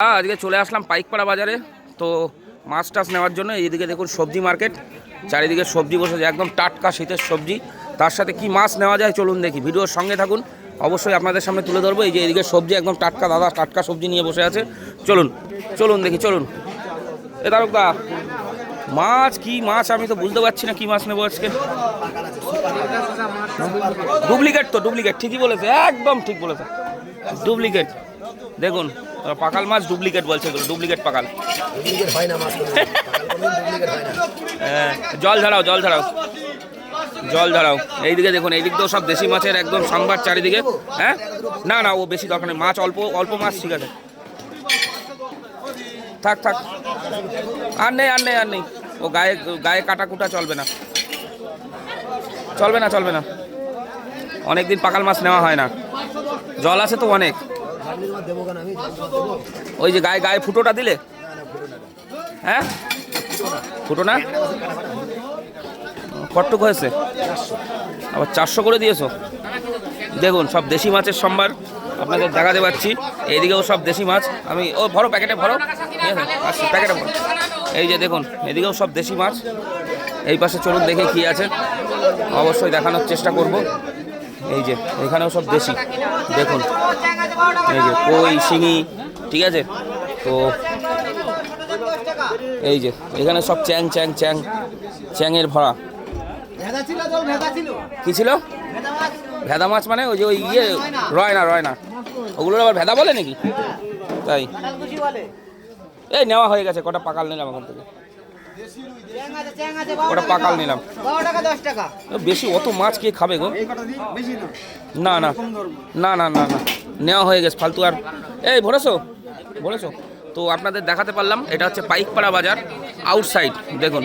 আজকে চলে আসলাম পাইকপাড়া বাজারে। তো মাছ টাছ নেওয়ার জন্য এইদিকে দেখুন সবজি মার্কেট। চারিদিকে সবজি বসেছে একদম টাটকা শীতের সবজি। তার সাথে কি মাছ নেওয়া যায় চলুন দেখি, ভিডিওর সঙ্গে থাকুন। অবশ্যই আপনাদের সামনে তুলে ধরবো, এই যে এদিকে সবজি, একদম টাটকা দাদা টাটকা সবজি নিয়ে বসে আছে। চলুন চলুন দেখি, চলুন। এ তারকদা মাছ কি মাছ আমি তো বুঝতে পারছি না কি মাছ নেব আজকে। ডুপ্লিকেট তো, ডুপ্লিকেট, ঠিকই বলেছে, একদম ঠিক বলেছে। ডুপ্লিকেট, দেখুন। পাকাল মাছ ডুপ্লিকেট বলছে এগুলো ডুপ্লিকেট পাকাল। ডুপ্লিকেট হয় না মাছ ডুপ্লিকেট হয় না। হ্যাঁ, জল ঝাড়াও জল ঝাড়াও। জল ঝাড়াও। এইদিকে দেখুন এইদিক তো সব দেশি মাছের একদম সাম্বার চারিদিকে। হ্যাঁ? না না ও বেশি দরকার নেই। মাছ অল্প অল্প মাছ ঠিক আছে। থাক থাক। আর নেই আর নেই আর নেই। ও গায়ে গায়ে কাটা কুটা চলবে না। চলবে না চলবে না। অনেকদিন পাকাল মাছ নেওয়া হয় না। জল আছে তো অনেক। ওই যে গায়ে গায়ে ফুটোটা দিলে? হ্যাঁ? ফুটো না? কটটুক হয়েছে? আবার চারশো করে দিয়েছ। দেখুন, সব দেশি মাছের সম্ভার আপনাদের দেখাতে পাচ্ছি। এইদিকেও সব দেশি মাছ। আমি, ও, ভরো প্যাকেটে ভরো। প্যাকেটে ভরো। এই যে দেখুন এদিকেও সব দেশি মাছ। এই পাশে চলুন দেখে কি আছে। অবশ্যই দেখানোর চেষ্টা করব। এই যে, এখানেও সব দেশি। দেখুন, এই যে, কই, শিঙি, ঠিক আছে? তো এই যে, এখানে সব চ্যাং চ্যাং চ্যাং চ্যাংয়ের ভরা। কি ছিল? ভেদা মাছ মানে ওই যে ওই ইয়ে রয় না রয় না ওগুলোর আবার ভেদা বলে নাকি? তাই। এই নেওয়া হয়ে গেছে, কটা পাকাল নিলাম এখন থেকে। ওটা পাকাল নিলাম। বেশি, অত মাছ কে খাবে গো? না না না না না না। নেওয়া হয়ে গেছে ফালতু আর। এই ভরেছো ভরেছো তো আপনাদের দেখাতে পারলাম, এটা হচ্ছে পাইকপাড়া বাজার আউটসাইড দেখুন।